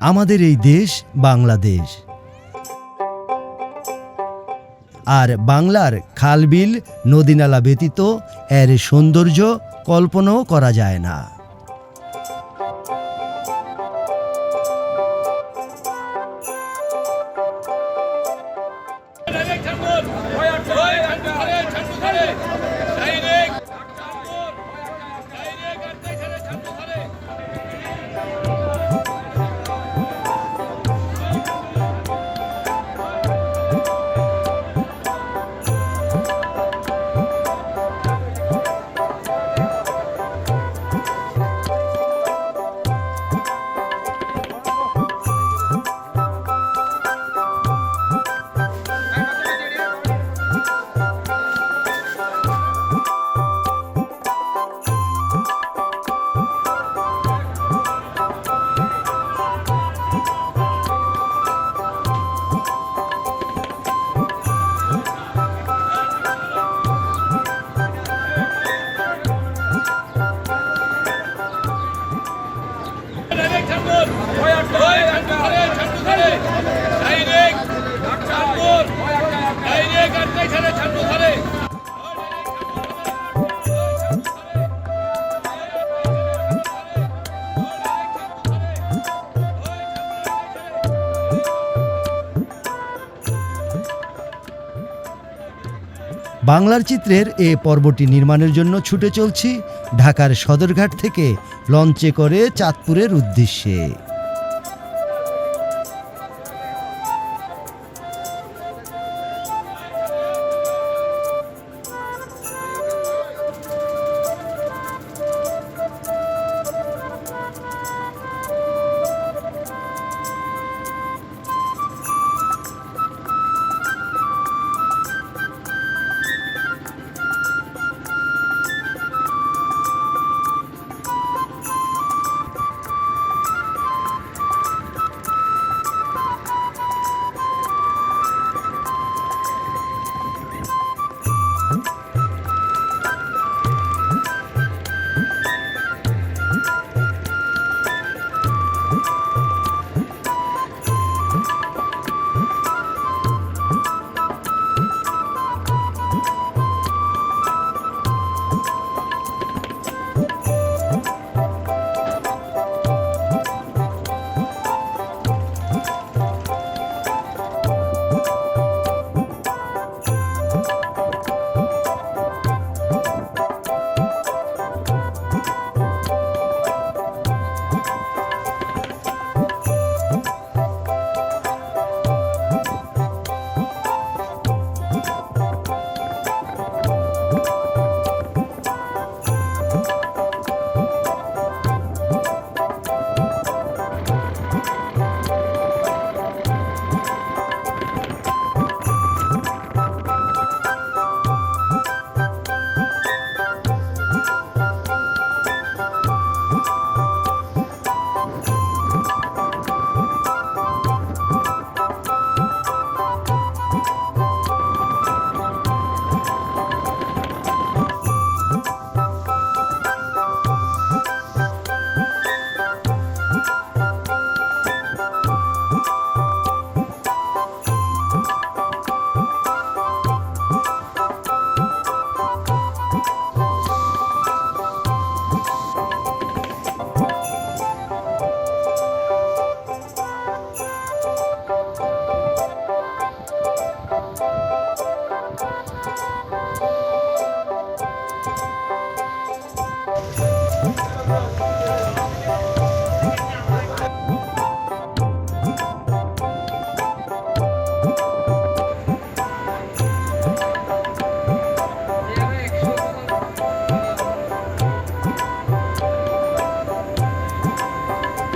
আমাদের এই দেশ বাংলাদেশ। আর বাংলার খালবিল, নদীনালা ব্যতীত এর সৌন্দর্য কল্পনাও করা যায় না। বাংলার চিত্রের এ পর্বটি নির্মাণের জন্য ছুটে চলছি ঢাকার সদরঘাট থেকে লঞ্চে করে চাঁদপুরের উদ্দেশ্যে।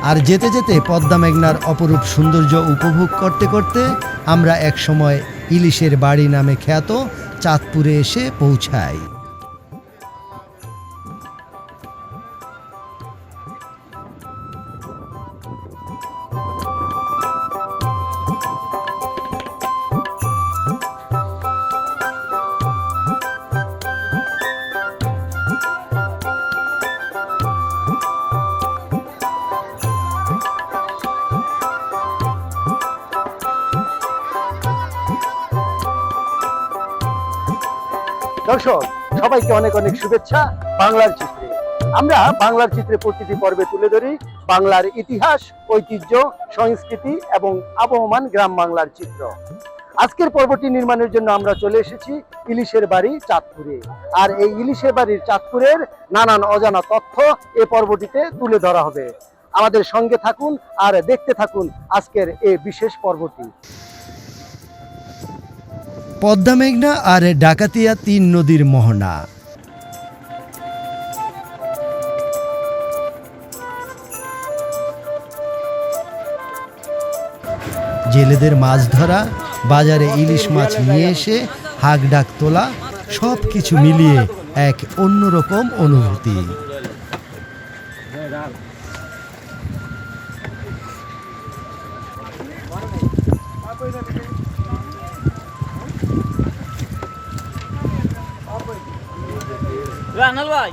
আর যেতে যেতে পদ্মা মেঘনার অপরূপ সৌন্দর্য উপভোগ করতে করতে আমরা একসময় ইলিশের বাড়ি নামে খ্যাত চাঁদপুরে এসে পৌঁছাই। দর্শক, সবাইকে অনেক অনেক শুভেচ্ছা বাংলার চিত্রে। আমরা বাংলার চিত্রে প্রতিটি পর্বে তুলে ধরি বাংলার ইতিহাস, ঐতিহ্য, সংস্কৃতি এবং আবহমান গ্রাম বাংলার চিত্র। আজকের পর্বটি নির্মাণের জন্য আমরা চলে এসেছি ইলিশের বাড়ি চাঁদপুরে। আর এই ইলিশের বাড়ির চাঁদপুরের নানান অজানা তথ্য এ পর্বটিতে তুলে ধরা হবে। আমাদের সঙ্গে থাকুন আর দেখতে থাকুন আজকের এই বিশেষ পর্বটি। পদ্মা মেঘনা আর ডাকাতিয়া তিন নদীর মোহনা। জেলেদের মাছ ধরা, বাজারে ইলিশ মাছ নিয়ে এসে হাক ডাক তোলা সব কিছু মিলিয়ে এক অন্যরকম অনুভূতি। রানাল ভাই।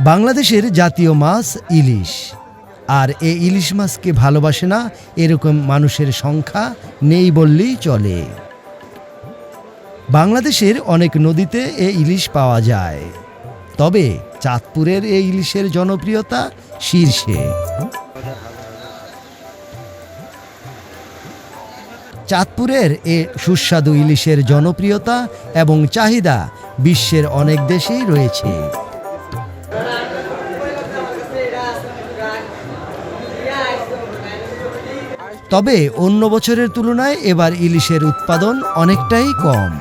বাংলাদেশের জাতীয় মাছ ইলিশ। আর এই ইলিশ মাছকে ভালোবাসে না, এরকম মানুষের সংখ্যা নেই বললেই চলে। বাংলাদেশের অনেক নদীতে এ ইলিশ পাওয়া যায়। তবে চাঁদপুরের এই ইলিশের জনপ্রিয়তা শীর্ষে। চাঁদপুরের এ সুস্বাদু ইলিশের জনপ্রিয়তা এবং চাহিদা বিশ্বের অনেক দেশেই রয়েছে। তবে অন্য বছরের তুলনায় এবার ইলিশের উৎপাদন অনেকটাই কম।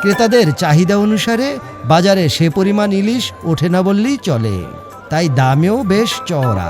ক্রেতাদের চাহিদা অনুসারে বাজারে সে পরিমাণ ইলিশ ওঠে না বললেই চলে, তাই দামেও বেশ চওড়া।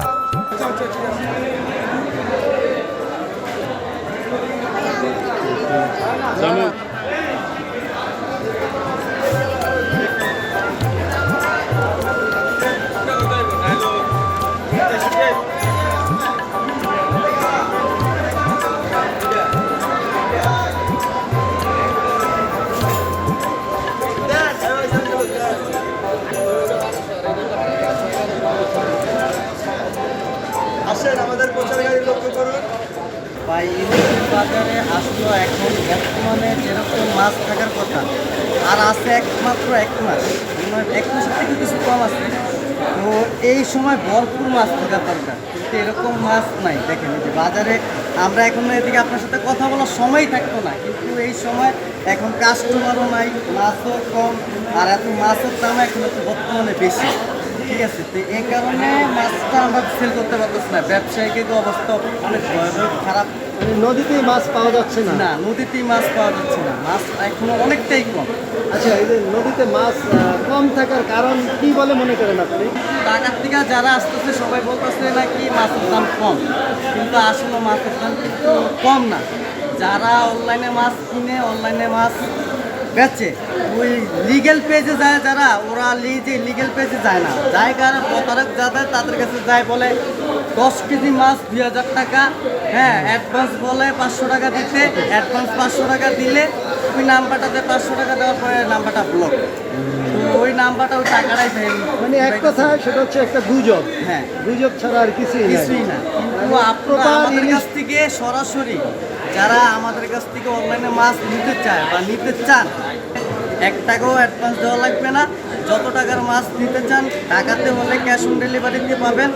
ভাই ইলিশ বাজারে আসলো এখন বর্তমানে যেরকম মাছ থাকার কথা, আর আছে একমাত্র এক মাস এক মাসের থেকে কিছু কম আছে। তো এই সময় ভরপুর মাছ থাকার দরকার, কিন্তু এরকম মাছ নাই। দেখেন যে বাজারে আমরা এখন এদিকে আপনার সাথে কথা বলার সময় থাকতো না, কিন্তু এই সময় এখন কাস্টমারও নাই, মাছও কম, আর এত মাছের দাম এখন বর্তমানে বেশি। ঠিক আছে তো এই কারণে মাছটা আমরা সেল করতে পারতেছি না। ব্যবসায়িক অবস্থা অনেক ভয়াবহ খারাপ। মানে নদীতে মাছ পাওয়া যাচ্ছে না? না নদীতেই মাছ পাওয়া যাচ্ছে না। মাছ এখনও অনেকটাই কম। আচ্ছা এই যে নদীতে মাছ কম থাকার কারণ কি বলে মনে করেন আপনি? ঢাকার থেকে যারা আসতেছে সবাই বলতেছে নাকি মাছের দাম কম। কিন্তু আসলে মাছের দাম কিন্তু কম না। যারা অনলাইনে মাছ কিনে অনলাইনে মাছ বেচে। ওই লিগেল পেজে যায় যারা ওরা লিজে লিগেল পেজে যায় না। যায় কারণ প্রতারক যাদের তাদের কাছে যায় বলে দশ কেজি মাছ দুই হাজার টাকা হ্যাঁ অ্যাডভান্স বলে পাঁচশো টাকা দিতে অ্যাডভান্স পাঁচশো টাকা দিলে ওই নাম্বারটাতে পাঁচশো টাকা দেওয়ার পরে নাম্বারটা ব্লক ওই নাম্বারটা ওই টাকাটাই মানে এক কথা সেটা হচ্ছে একটা গুজব। হ্যাঁ। গুজব ছাড়া আর কিছুই কিছুই না। কিন্তু আপনারা Proper আমাদের কাছ থেকে সরাসরি যারা আমাদের কাছ থেকে অনলাইনে মাছ নিতে চায় বা নিতে চান, এক টাকাও অ্যাডভান্স দেওয়া লাগবে না। যত টাকার মাছ নিতে চান, টাকাতে হলে ক্যাশ অন ডেলিভারিতে পাবেন।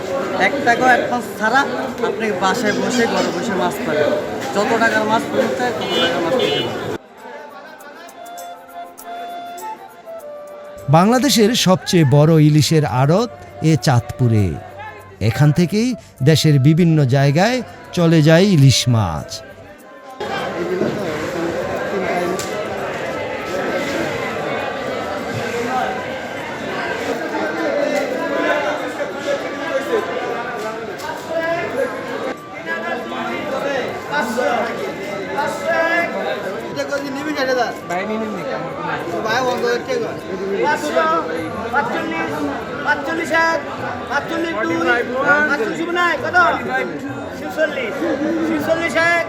এক টাকাও অ্যাডভান্স ছাড়া আপনি বাসায় বসে, ঘরে বসে মাছ পাবেন। যত টাকার মাছ কিনতে চায়, তত টাকার মাছ পারেন বাংলাদেশের সবচেয়ে বড় ইলিশের আড়ত এ চাঁদপুরে। এখান থেকেই দেশের বিভিন্ন জায়গায় চলে যায় ইলিশ মাছ। পাঁচচল্লিশ এক পাঁচচল্লিশ দুই পাঁচচল্লিশ নাই কত? ছিচল্লিশ ছিচল্লিশ এক।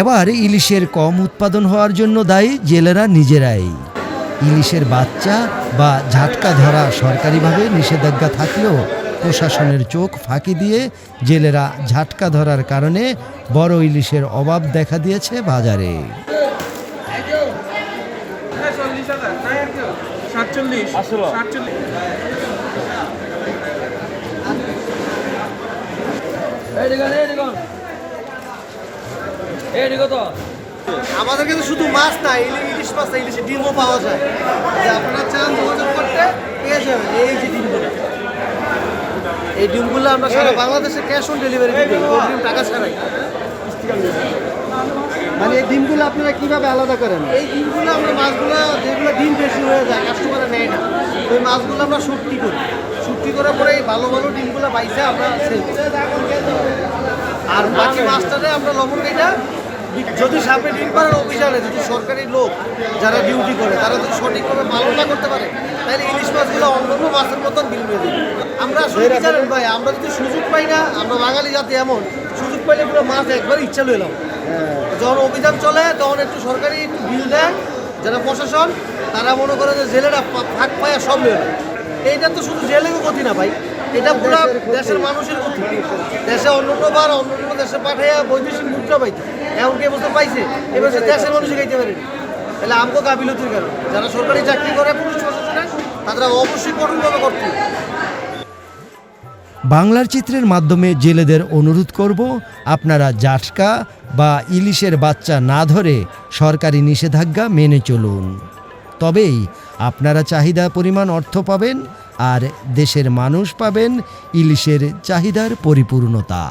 এবার ইলিশের কম উৎপাদন হওয়ার জন্য দায়ী জেলেরা নিজেরাই। ইলিশের বাচ্চা বা ঝাটকা ধরা সরকারিভাবে নিষেধাজ্ঞা থাকলেও প্রশাসনের চোখ ফাঁকি দিয়ে জেলেরা ঝাটকা ধরার কারণে বড় ইলিশের অভাব দেখা দিয়েছে বাজারে। আমাদের কিন্তু শুধু মাছ না ইলিশ মাছ না ইলিশের ডিমও পাওয়া যায়। আপনারা চান যোগাযোগ করতে, পেয়ে যাবেন। এই যে ডিমগুলো। এই ডিমগুলো আমরা সারা বাংলাদেশে ক্যাশ অন ডেলিভারি অগ্রিম টাকা ছাড়াই। মানে এই ডিমগুলো আপনারা কীভাবে আলাদা করেন? এই ডিমগুলো আমরা মাছগুলো যেগুলো ডিম বেশি হয়ে যায় কাস্টমারে নেয় না। ওই মাছগুলো আমরা শুটকি করি। শুটকি করার পরে এই ভালো ভালো ডিমগুলো বাইসে আমরা সেল আর বাকি মাছটারে আমরা লবণ কেটা যদি সাপে ডিম পাড়ার অভিযানে যদি সরকারি লোক যারা ডিউটি করে তারা যদি সঠিকভাবে পালন না করতে পারে তাহলে ইলিশ মাছগুলো অন্যান্য মাছের মতন বিল হয়ে যাবে। আমরা জানেন ভাই আমরা যদি সুযোগ পাই না আমরা বাঙালি জাতি এমন সুযোগ পাইলে পুরো মাছ একবার ইচ্ছা লইলাম যখন অভিযান চলে তখন একটু সরকারি একটু বিল দেয় যারা প্রশাসন তারা মনে করে যে জেলেরা ফাঁক পায়া সব নেয়। এইটা তো শুধু জেলেরও ক্ষতি না ভাই এটা পুরো দেশের মানুষের গতি দেশে অন্যান্য বার অন্যান্য দেশে পাঠাইয়া বৈদেশিক মুদ্রা পাইতো এমনকি পাইছে? এবছর দেশের খাইতে পারেনি। তাহলে গাফিলতির কারণ যারা সরকারি চাকরি করে অবশ্যই কঠোরভাবে করতে বাংলার চিত্রের মাধ্যমে জেলেদের অনুরোধ করব, আপনারা জাটকা বা ইলিশের বাচ্চা না ধরে সরকারি নিষেধাজ্ঞা মেনে চলুন। তবেই আপনারা চাহিদা পরিমাণ অর্থ পাবেন আর দেশের মানুষ পাবেন ইলিশের চাহিদার পরিপূর্ণতা।